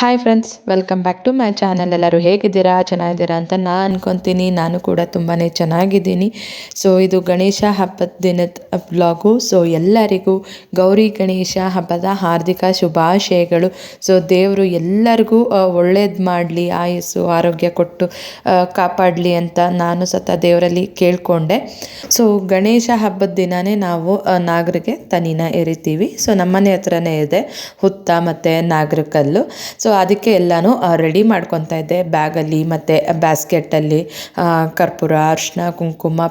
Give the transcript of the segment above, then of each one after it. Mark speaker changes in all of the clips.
Speaker 1: Hi friends welcome back to my channel ಎಲ್ಲರೂ ಹೇಗಿದ್ದೀರಾ? ಚೆನ್ನಾಗಿದ್ದೀರಾ ಅಂತ ನಾನು ಅಂದ್ಕೊತೀನಿ ನಾನು ಕೂಡ ತುಂಬಾ ಚೆನ್ನಾಗಿದ್ದೀನಿ. ಸೊ ಇದು ಗಣೇಶ ಹಬ್ಬದ ದಿನದ ಬ್ಲಾಗು ಸೊ ಎಲ್ಲರಿಗೂ ಗೌರಿ ಗಣೇಶ ಹಬ್ಬದ ಹಾರ್ದಿಕ ಶುಭಾಶಯಗಳು. ಸೊ ದೇವರು ಎಲ್ಲರಿಗೂ ಒಳ್ಳೇದು ಮಾಡಲಿ, ಆಯಸ್ಸು, ಆರೋಗ್ಯ ಕೊಟ್ಟು ಕಾಪಾಡಲಿ ಅಂತ ನಾನು ಸತ ದೇವರಲ್ಲಿ ಕೇಳಿಕೊಂಡೆ. ಸೊ ಗಣೇಶ ಹಬ್ಬದ ದಿನವೇ ನಾವು ನಾಗರಿಗೆ ತನಿನ ಎರಿತೀವಿ ಸೊ ನಮ್ಮನೆ ಹತ್ರನೇ ಇದೆ ಹುತ್ತ ಮತ್ತು ನಾಗರಕಲ್ಲು. ಸೊ ಅದಕ್ಕೆ ಎಲ್ಲನೂ ರೆಡಿ ಮಾಡ್ಕೊತಾ ಇದ್ದೆ. ಬ್ಯಾಗಲ್ಲಿ ಮತ್ತು ಬ್ಯಾಸ್ಕೆಟಲ್ಲಿ ಕರ್ಪೂರ ಅರಿಶಿನ ಕುಂಕುಮ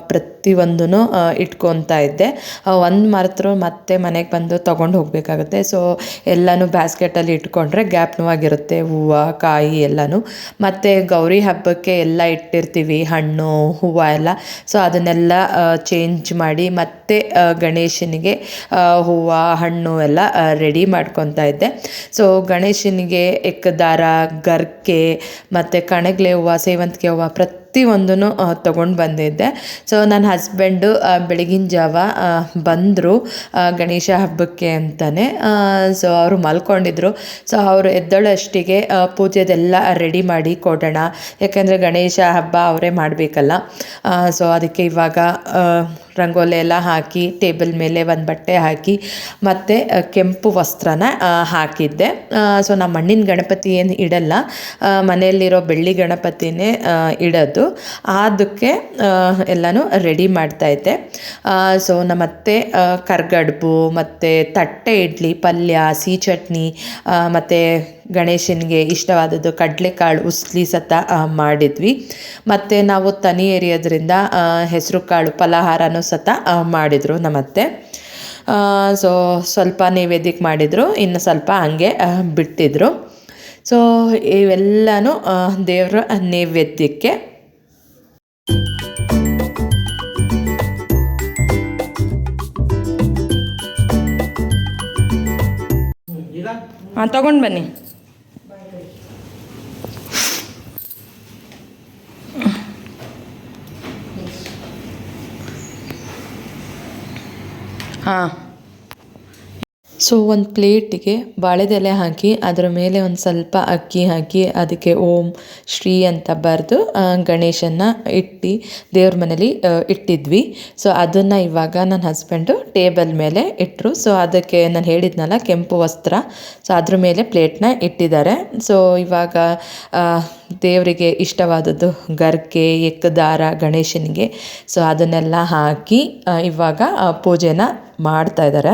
Speaker 1: ಪ್ರತಿಯೊಂದೂ ಇಟ್ಕೊತಾ ಇದ್ದೆ. ಒಂದು ಮರೆತರೂ ಮತ್ತೆ ಮನೆಗೆ ಬಂದು ತೊಗೊಂಡು ಹೋಗಬೇಕಾಗುತ್ತೆ. ಸೊ, ಎಲ್ಲನೂ ಬ್ಯಾಸ್ಕೆಟಲ್ಲಿ ಇಟ್ಕೊಂಡ್ರೆ ಗ್ಯಾಪ್ನೂ ಆಗಿರುತ್ತೆ ಹೂವು, ಕಾಯಿ ಎಲ್ಲನೂ. ಮತ್ತು ಗೌರಿ ಹಬ್ಬಕ್ಕೆ ಎಲ್ಲ ಇಟ್ಟಿರ್ತೀವಿ, ಹಣ್ಣು, ಹೂವು ಎಲ್ಲ. ಸೊ, ಅದನ್ನೆಲ್ಲ ಚೇಂಜ್ ಮಾಡಿ ಮತ್ತೆ ಗಣೇಶನಿಗೆ ಹೂವು, ಹಣ್ಣು ಎಲ್ಲ ರೆಡಿ ಮಾಡ್ಕೊತಾ ಇದ್ದೆ. ಸೊ, ಗಣೇಶನಿಗೆ ಎಕ್ಕದಾರ ಗರ್ಕೆ, ಮತ್ತು ಕಣಗ್ಲೆ ಹೂವು, ಸೇವಂತಿಗೆ ಹೂವು ಪ್ರತಿಯೊಂದೂ ತೊಗೊಂಡು ಬಂದಿದ್ದೆ. ಸೊ ನನ್ನ ಹಸ್ಬೆಂಡು ಬೆಳಗಿನ ಜಾವ ಬಂದರು ಗಣೇಶ ಹಬ್ಬಕ್ಕೆ ಅಂತಲೇ ಸೊ ಅವರು ಮಲ್ಕೊಂಡಿದ್ರು. ಸೊ ಅವರು ಎದ್ದಳಷ್ಟಿಗೆ ಪೂಜೆದೆಲ್ಲ ರೆಡಿ ಮಾಡಿ ಕೊಡೋಣ. ಯಾಕೆಂದರೆ ಗಣೇಶ ಹಬ್ಬ ಅವರೇ ಮಾಡಬೇಕಲ್ಲ. ಸೊ ಅದಕ್ಕೆ ಇವಾಗ ರಂಗೋಲಿ ಎಲ್ಲ ಹಾಕಿ, ಟೇಬಲ್ ಮೇಲೆ ಒಂದು ಬಟ್ಟೆ ಹಾಕಿ, ಮತ್ತು ಕೆಂಪು ವಸ್ತ್ರನ ಹಾಕಿದ್ದೆ. ಸೊ ನಮ್ಮ ಮಣ್ಣಿನ ಗಣಪತಿ ಏನು ಇಡಲ್ಲ. ಮನೆಯಲ್ಲಿರೋ ಬೆಳ್ಳಿ ಗಣಪತಿನೇ ಇಡೋದು. ಅದಕ್ಕೆ ಎಲ್ಲನೂ ರೆಡಿ ಮಾಡ್ತಾಯಿದ್ದೆ ಸೊ ನಮ್ಮ ಅತ್ತೆ ಕರ್ಗಡ್ಬು, ಮತ್ತು ತಟ್ಟೆ ಇಡ್ಲಿ, ಪಲ್ಯ, ಸಿಹಿ ಚಟ್ನಿ ಮತ್ತು ಗಣೇಶನಿಗೆ ಇಷ್ಟವಾದದ್ದು ಕಡಲೆಕಾಳು ಉಸ್ಲಿ ಸತ ಮಾಡಿದ್ವಿ. ಮತ್ತು ನಾವು ತನಿ ಎರಿಯೋದ್ರಿಂದ ಹೆಸರು ಕಾಳು ಫಲಹಾರನೂ ಸತ ಮಾಡಿದರು ನಮ್ಮತ್ತೆ. ಸೊ, ಸ್ವಲ್ಪ ನೈವೇದ್ಯಕ್ಕೆ ಮಾಡಿದರು, ಇನ್ನು ಸ್ವಲ್ಪ ಹಂಗೆ ಬಿಟ್ಟಿದ್ರು. ಸೊ, ಇವೆಲ್ಲನೂ ದೇವರ ನೈವೇದ್ಯಕ್ಕೆ. ಹಾಂ ತಗೊಂಡು ಬನ್ನಿ. ಹಾಂ ಸೊ ಒಂದು ಪ್ಲೇಟಿಗೆ ಬಾಳೆದೆಲೆ ಹಾಕಿ, ಅದರ ಮೇಲೆ ಒಂದು ಸ್ವಲ್ಪ ಅಕ್ಕಿ ಹಾಕಿ, ಅದಕ್ಕೆ ಓಂ, ಶ್ರೀ ಅಂತ ಬರೆದು ಗಣೇಶನ ಇಟ್ಟು ದೇವ್ರ ಮನೇಲಿ ಇಟ್ಟಿದ್ವಿ. ಸೊ ಅದನ್ನು ಇವಾಗ ನನ್ನ ಹಸ್ಬೆಂಡು ಟೇಬಲ್ ಮೇಲೆ ಇಟ್ಟರು ಸೊ ಅದಕ್ಕೆ ನಾನು ಹೇಳಿದ್ನಲ್ಲ ಕೆಂಪು ವಸ್ತ್ರ. ಸೊ ಅದ್ರ ಮೇಲೆ ಪ್ಲೇಟ್ನ ಇಟ್ಟಿದ್ದಾರೆ. ಸೊ ಇವಾಗ ದೇವರಿಗೆ ಇಷ್ಟವಾದದ್ದು ಗರ್ಕೆ ಎಕ್ಕದಾರ ಗಣೇಶನಿಗೆ. ಸೊ ಅದನ್ನೆಲ್ಲ ಹಾಕಿ ಇವಾಗ ಪೂಜೆನ ಮಾಡ್ತಾ ಇದ್ದಾರೆ.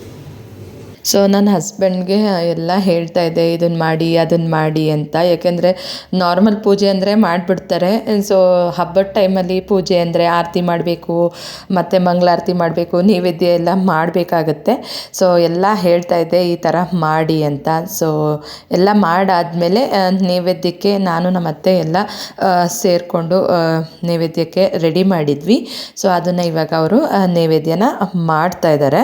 Speaker 1: ಸೊ ನನ್ನ ಹಸ್ಬೆಂಡ್ಗೆ ಎಲ್ಲ ಹೇಳ್ತಾ ಇದ್ದೆ ಇದನ್ನು ಮಾಡಿ ಅದನ್ನು ಮಾಡಿ ಅಂತ. ಯಾಕೆಂದರೆ ನಾರ್ಮಲ್ ಪೂಜೆ ಅಂದರೆ ಮಾಡಿಬಿಡ್ತಾರೆ. ಸೊ ಹಬ್ಬದ ಟೈಮಲ್ಲಿ ಪೂಜೆ ಅಂದರೆ ಆರತಿ ಮಾಡಬೇಕು, ಮತ್ತು ಮಂಗಳಾರತಿ ಮಾಡಬೇಕು, ನೈವೇದ್ಯ ಎಲ್ಲ ಮಾಡಬೇಕಾಗತ್ತೆ. ಸೊ ಎಲ್ಲ ಹೇಳ್ತಾ ಇದ್ದೆ, ಈ ಥರ ಮಾಡಿ ಅಂತ. ಸೊ ಎಲ್ಲ ಮಾಡಾದಮೇಲೆ ನೈವೇದ್ಯಕ್ಕೆ ನಾನು ನಮ್ಮ ಅತ್ತೆ ಎಲ್ಲ ಸೇರಿಕೊಂಡು ನೈವೇದ್ಯಕ್ಕೆ ರೆಡಿ ಮಾಡಿದ್ವಿ. ಸೊ ಅದನ್ನು ಇವಾಗ ಅವರು ನೈವೇದ್ಯನ ಮಾಡ್ತಾ ಇದ್ದಾರೆ.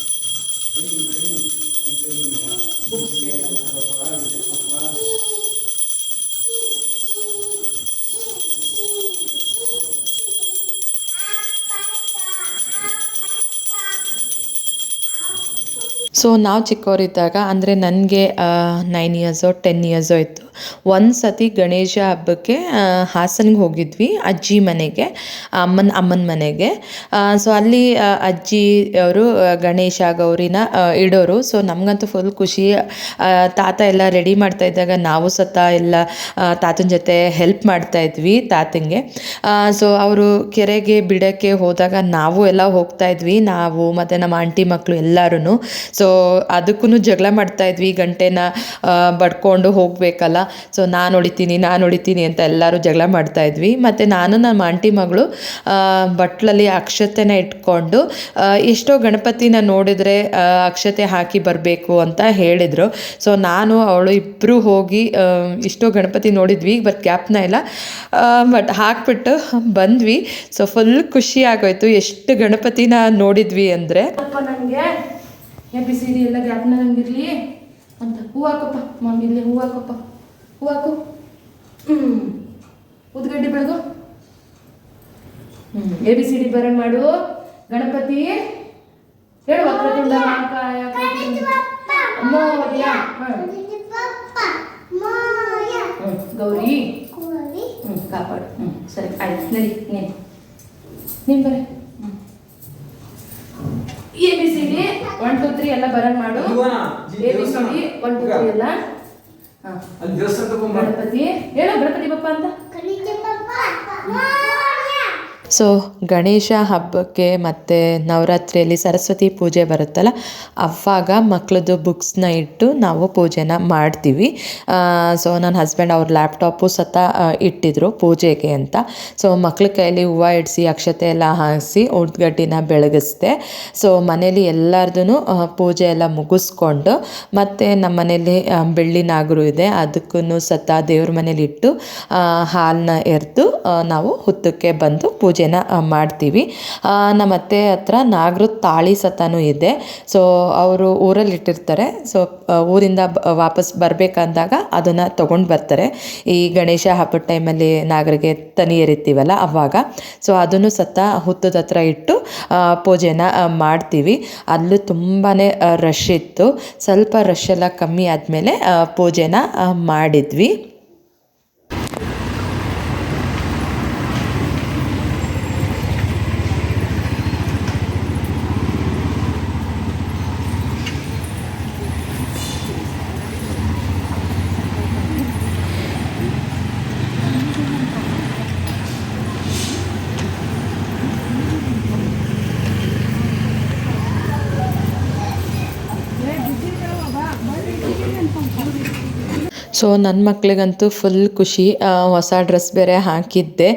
Speaker 1: ಸೊ ನಾವು ಚಿಕ್ಕವರಿದ್ದಾಗ ಅಂದರೆ ನನಗೆ ನೈನ್ ಇಯರ್ಸೋ ಟೆನ್ ಇಯರ್ಸೋ ಇತ್ತು ಒಂದು ಸತಿ ಗಣೇಶ ಹಬ್ಬಕ್ಕೆ ಹಾಸನಿಗೆ ಹೋಗಿದ್ವಿ ಅಜ್ಜಿ ಮನೆಗೆ, ಅಮ್ಮನ ಅಮ್ಮನ ಮನೆಗೆ. ಸೊ ಅಲ್ಲಿ ಅಜ್ಜಿ ಅವರು ಗಣೇಶ, ಗೌರಿನ ಇಡೋರು. ಸೊ ನಮಗಂತೂ ಫುಲ್ ಖುಷಿ. ತಾತ ಎಲ್ಲ ರೆಡಿ ಮಾಡ್ತಾ ಇದ್ದಾಗ ನಾವು ಸತ ಎಲ್ಲ ತಾತನ ಜೊತೆ ಹೆಲ್ಪ್ ಮಾಡ್ತಾ ಇದ್ವಿ ತಾತಂಗೆ. ಸೊ ಅವರು ಕೆರೆಗೆ, ಬಿಡೋಕ್ಕೆ ಹೋದಾಗ ನಾವು ಎಲ್ಲ ಹೋಗ್ತಾ ಇದ್ವಿ. ನಾವು ಮತ್ತು ನಮ್ಮ ಆಂಟಿ ಮಕ್ಕಳು ಎಲ್ಲರೂ ಸೊ ಅದಕ್ಕೂ ಜಗಳ ಮಾಡ್ತಾ ಇದ್ವಿ. ಗಂಟೆನ ಬಡ್ಕೊಂಡು ಹೋಗಬೇಕಲ್ಲ. ಸೊ ನಾನು ಹೊಡಿತೀನಿ ನಾನು ಹೊಡಿತೀನಿ ಅಂತ ಎಲ್ಲರೂ ಜಗಳ ಮಾಡ್ತಾ ಇದ್ವಿ. ಮತ್ತು ನಾನು ನಮ್ಮ ಆಂಟಿ ಮಗಳು ಬಟ್ಲಲ್ಲಿ ಅಕ್ಷತೆನ ಇಟ್ಕೊಂಡು ಎಷ್ಟೋ ಗಣಪತಿನ ನೋಡಿದರೆ ಅಕ್ಷತೆ ಹಾಕಿ ಬರಬೇಕು ಅಂತ ಹೇಳಿದರು. ಸೊ ನಾನು, ಅವಳು ಇಬ್ಬರು ಹೋಗಿ ಇಷ್ಟೋ ಗಣಪತಿ ನೋಡಿದ್ವಿ, ಬಟ್ ಗ್ಯಾಪ್ನ ಇಲ್ಲ. ಬಟ್ ಹಾಕ್ಬಿಟ್ಟು ಬಂದ್ವಿ. ಸೊ ಫುಲ್ ಖುಷಿ ಆಗೋಯ್ತು. ಎಷ್ಟು ಗಣಪತಿನ ನೋಡಿದ್ವಿ ಅಂದರೆ,
Speaker 2: ಅಪ್ಪ ನನಗೆ ಎ, ಬಿ, ಸಿ, ಡಿ ಎಲ್ಲ ಗ್ಯಾಪ್ನ ನಂಗಿರ್ಲಿ ಅಂತ ಹೂ ಹಾಕಪ್ಪ ಇಲ್ಲಿ ಹೂ ಹೂ ಹಾಕು ಹ್ಞೂ ಉದ್ಗಡ್ಡಿ ಬೆಳಗು? ಹ್ಞೂ ಎ ಬಿ ಸಿ ಡಿ ಬರಂಗ್ ಮಾಡು. ಗಣಪತಿ. ಹೇಳು ವಕ್ರತುಂಡ ಮಹಾಕಾಯ ಮೋರ್ಯ. ಹ್ಮ್. ಹ್ಮ್. ಗೌರಿ. ಹ್ಞೂ ಕಾಪಾಡು. ಹ್ಞೂ ಸರಿ ಆಯ್ತು. ನಡಿ ನೀನು. ನೀನು ಬರ. A B C D one two three ಎಲ್ಲ ಬರಂಗ್ ಮಾಡು. A B C D one two three ಎಲ್ಲ.
Speaker 3: ಅಲ್ಲಿ ದೇವಸ್ಥಾನ ತಗೊಂಡ್
Speaker 2: ಗಣಪತಿ? ಹೇಳು ಗಣಪತಿ ಬಪ್ಪ ಅಂತ.
Speaker 1: ಸೊ ಗಣೇಶ ಹಬ್ಬಕ್ಕೆ ಮತ್ತು ನವರಾತ್ರಿಯಲ್ಲಿ ಸರಸ್ವತಿ ಪೂಜೆ ಬರುತ್ತಲ್ಲ, ಅವಾಗ ಮಕ್ಕಳದ್ದು ಬುಕ್ಸ್ನ ಇಟ್ಟು ನಾವು ಪೂಜೆನ ಮಾಡ್ತೀವಿ. ಸೊ ನನ್ನ ಹಸ್ಬೆಂಡ್ ಅವ್ರ ಲ್ಯಾಪ್ಟಾಪು ಸತ ಇಟ್ಟಿದ್ರು ಪೂಜೆಗೆ ಅಂತ. ಸೊ ಮಕ್ಳ ಕೈಯಲ್ಲಿ ಹೂವು ಇಡಿಸಿ, ಅಕ್ಷತೆ ಎಲ್ಲ ಹಾಕಿಸಿ ಉಡ್ಗಡ್ಡಿನ ಬೆಳಗಿಸ್ದೆ. ಸೊ ಮನೇಲಿ ಎಲ್ಲರದೂ ಪೂಜೆ ಎಲ್ಲ ಮುಗಿಸ್ಕೊಂಡು ಮತ್ತು ನಮ್ಮ ಮನೇಲಿ ಬೆಳ್ಳಿ ನಾಗರು ಇದೆ ಅದಕ್ಕೂ ಸತ ದೇವ್ರ ಮನೇಲಿ ಇಟ್ಟು ಹಾಲನ್ನ ಎರೆದು ನಾವು ಹುತ್ತಕ್ಕೆ ಬಂದು ಪೂಜೆನ ಮಾಡ್ತೀವಿ. ನಮ್ಮ ಅತ್ತೆ ಹತ್ರ ನಾಗರ ತಾಳಿ ಸತನೂ ಇದೆ. ಸೊ ಅವರು ಊರಲ್ಲಿ ಇಟ್ಟಿರ್ತಾರೆ. ಸೊ ಊರಿಂದ ವಾಪಸ್ ಬರಬೇಕಂದಾಗ ಅದನ್ನು ತೊಗೊಂಡು ಬರ್ತಾರೆ. ಈ ಗಣೇಶ ಹಬ್ಬದ ಟೈಮಲ್ಲಿ ನಾಗರಿಗೆ ತನಿ ಎರಿತೀವಲ್ಲ ಅವಾಗ. ಸೊ ಅದನ್ನು ಸತ ಹುತ್ತದ ಹತ್ರ ಇಟ್ಟು ಪೂಜೆನ ಮಾಡ್ತೀವಿ. ಅಲ್ಲೂ ತುಂಬಾ ರಶ್ ಇತ್ತು. ಸ್ವಲ್ಪ ರಶ್ ಎಲ್ಲ ಕಮ್ಮಿ ಆದಮೇಲೆ ಪೂಜೆನ ಮಾಡಿದ್ವಿ. ಸೊ ನನ್ನ ಮಕ್ಳಿಗಂತೂ ಫುಲ್ ಖುಷಿ. ಹೊಸ ಡ್ರೆಸ್ ಬೇರೆ ಹಾಕಿದ್ದೆ.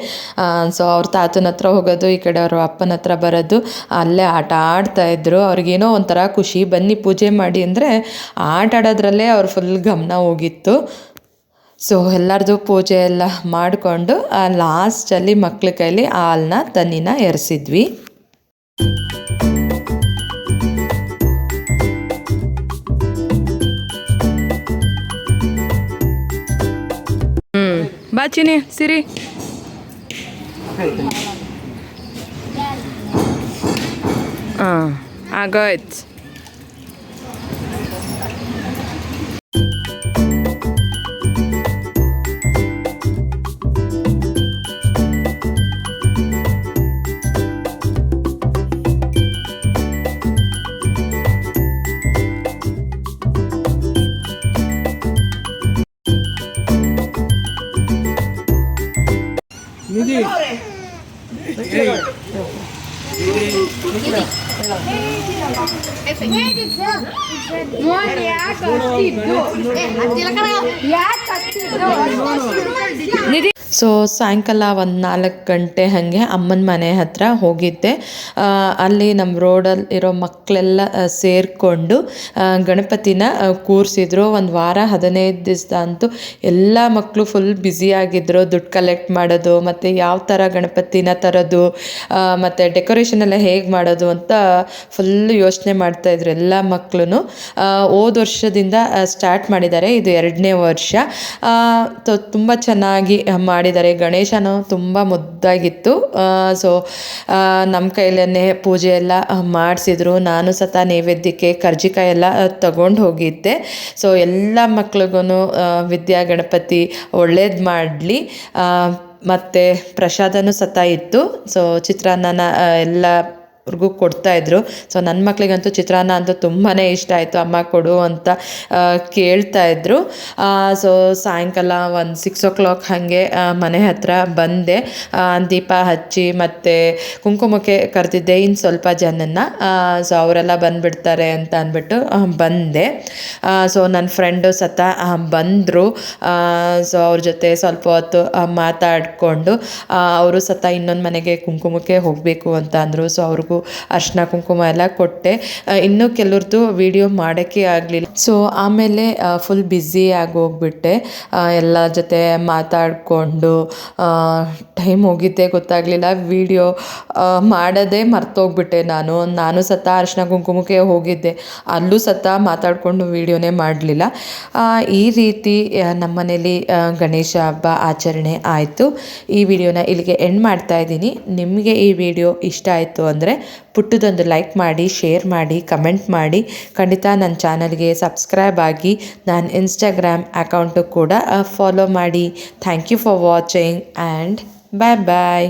Speaker 1: ಸೊ ಅವ್ರ ತಾತನ ಹತ್ರ ಹೋಗೋದು, ಈ ಕಡೆ ಅವ್ರ ಅಪ್ಪನ ಹತ್ರ ಬರೋದು, ಅಲ್ಲೇ ಆಟ ಆಡ್ತಾ ಇದ್ರು. ಅವ್ರಿಗೇನೋ ಒಂಥರ ಖುಷಿ. ಬನ್ನಿ ಪೂಜೆ ಮಾಡಿ ಅಂದರೆ ಆಟ ಆಡೋದ್ರಲ್ಲೇ ಅವ್ರ ಫುಲ್ ಗಮನ ಹೋಗಿತ್ತು. ಸೊ ಎಲ್ಲರದು ಪೂಜೆ ಎಲ್ಲ ಮಾಡಿಕೊಂಡು ಲಾಸ್ಟಲ್ಲಿ ಮಕ್ಳ ಕೈಲಿ ಹಾಲನ್ನ ತನ್ನಿನ ಎರೆಸಿದ್ವಿ. ಬಾಚಿನಿ ಸಿರಿ. ಹಾಂ ಆಗೋಯ್ತು.
Speaker 3: નિધિ
Speaker 1: ಸೊ ಸಾಯಂಕಾಲ ಒಂದು ನಾಲ್ಕು ಗಂಟೆ ಹಾಗೆ ಅಮ್ಮನ ಮನೆ ಹತ್ರ ಹೋಗಿದ್ದೆ. ಅಲ್ಲಿ ನಮ್ಮ ರೋಡಲ್ಲಿ ಇರೋ ಮಕ್ಕಳೆಲ್ಲ ಸೇರಿಕೊಂಡು ಗಣಪತಿನ ಕೂರಿಸಿದ್ರು. ಒಂದು ವಾರ ಹದಿನೈದು ದಿವಸ ಅಂತೂ ಎಲ್ಲ ಮಕ್ಕಳು ಫುಲ್ ಬ್ಯುಸಿಯಾಗಿದ್ದರು ದುಡ್ಡು ಕಲೆಕ್ಟ್ ಮಾಡೋದು, ಮತ್ತು ಯಾವ ಥರ ಗಣಪತಿನ ತರೋದು ಮತ್ತು ಡೆಕೋರೇಷನ್ ಎಲ್ಲ ಹೇಗೆ ಮಾಡೋದು ಅಂತ ಫುಲ್ ಯೋಚನೆ ಮಾಡ್ತಾಯಿದ್ರು ಎಲ್ಲ ಮಕ್ಕಳು ಹೋದ ವರ್ಷದಿಂದ ಸ್ಟಾರ್ಟ್ ಮಾಡಿದ್ದಾರೆ. ಇದು ಎರಡನೇ ವರ್ಷ. ತುಂಬ ಚೆನ್ನಾಗಿ ಮಾಡಿದ್ದಾರೆ. ಗಣೇಶನು ತುಂಬ ಮುದ್ದಾಗಿತ್ತು. ಸೊ ನಮ್ಮ ಕೈಲೇ ಪೂಜೆ ಎಲ್ಲ ಮಾಡಿಸಿದ್ರು. ನಾನು ಸತ ನೈವೇದ್ಯಕ್ಕೆ ಕರ್ಜಿಕಾಯಿ ಎಲ್ಲ ತಗೊಂಡು ಹೋಗಿದ್ದೆ. ಸೊ ಎಲ್ಲ ಮಕ್ಳಿಗೂ ವಿದ್ಯಾ ಗಣಪತಿ ಒಳ್ಳೇದು ಮಾಡಲಿ. ಮತ್ತು ಪ್ರಸಾದನೂ ಸತ ಇತ್ತು. ಸೊ ಚಿತ್ರಾನ್ನನ ಎಲ್ಲ ಅವ್ರಿಗೂ ಕೊಡ್ತಾಯಿದ್ರು ಸೊ ನನ್ನ ಮಕ್ಕಳಿಗಂತೂ ಚಿತ್ರಾನ್ನ ಅಂತ ತುಂಬಾ ಇಷ್ಟ ಆಯಿತು. ಅಮ್ಮ ಕೊಡು ಅಂತ ಕೇಳ್ತಾ ಇದ್ರು. ಸೊ ಸಾಯಂಕಾಲ ಒಂದು ಸಿಕ್ಸ್ ಓ ಕ್ಲಾಕ್ ಹಾಗೆ ಮನೆ ಹತ್ರ ಬಂದೆ. ದೀಪ ಹಚ್ಚಿ ಮತ್ತು ಕುಂಕುಮಕ್ಕೆ ಕರೆದಿದ್ದೆ. ಇನ್ನು ಸ್ವಲ್ಪ ಜನನ್ನ ಸೊ ಅವರೆಲ್ಲ ಬಂದುಬಿಡ್ತಾರೆ ಅಂತ ಅಂದ್ಬಿಟ್ಟು ಬಂದೆ. ಸೊ ನನ್ನ ಫ್ರೆಂಡು ಸತ ಬಂದರು. ಸೊ ಅವ್ರ ಜೊತೆ ಸ್ವಲ್ಪ ಹೊತ್ತು ಮಾತಾಡಿಕೊಂಡು ಅವರು ಸತ ಇನ್ನೊಂದು ಮನೆಗೆ ಕುಂಕುಮಕ್ಕೆ ಹೋಗಬೇಕು ಅಂತ ಅಂದರು. ಸೊ ಅವ್ರಿಗೂ ಅರ್ಶಿನ ಕುಂಕುಮ ಎಲ್ಲ ಕೊಟ್ಟೆ. ಇನ್ನೂ ಕೆಲವ್ರದ್ದು ವಿಡಿಯೋ ಮಾಡೋಕ್ಕೆ ಆಗಲಿಲ್ಲ. ಸೊ ಆಮೇಲೆ ಫುಲ್ ಬ್ಯುಸಿ ಹೋಗ್ಬಿಟ್ಟೆ. ಎಲ್ಲ ಜೊತೆ ಮಾತಾಡಿಕೊಂಡು ಟೈಮ್ ಹೋಗಿದ್ದೆ ಗೊತ್ತಾಗಲಿಲ್ಲ. ವಿಡಿಯೋ ಮಾಡೋದೇ ಮರ್ತೋಗ್ಬಿಟ್ಟೆ ನಾನು. ನಾನು ಸತ ಅರ್ಶಿನ ಕುಂಕುಮಕ್ಕೆ ಹೋಗಿದ್ದೆ. ಅಲ್ಲೂ ಸತ ಮಾತಾಡಿಕೊಂಡು ವಿಡಿಯೋನೇ ಮಾಡಲಿಲ್ಲ. ಈ ರೀತಿ ನಮ್ಮನೇಲಿ ನಮ್ಮ ಮನೇಲಿ ಗಣೇಶ ಹಬ್ಬ ಆಚರಣೆ ಆಯಿತು. ಈ ವಿಡಿಯೋನ ಇಲ್ಲಿಗೆ ಎಂಡ್ ಮಾಡ್ತಾ ಇದ್ದೀನಿ. ನಿಮಗೆ ಈ ವಿಡಿಯೋ ಇಷ್ಟ ಆಯಿತು ಅಂದರೆ ಪುಟ್ಟದೊಂದು ಲೈಕ್ ಮಾಡಿ ಶೇರ್ ಮಾಡಿ ಕಮೆಂಟ್ ಮಾಡಿ. ಖಂಡಿತ ನನ್ನ ಚಾನಲ್ಗೆ ಸಬ್ಸ್ಕ್ರೈಬ್ ಆಗಿ ನಾನು ಇನ್ಸ್ಟಾಗ್ರಾಮ್ ಅಕೌಂಟು ಕೂಡ ಫಾಲೋ ಮಾಡಿ. Thank you for watching and bye bye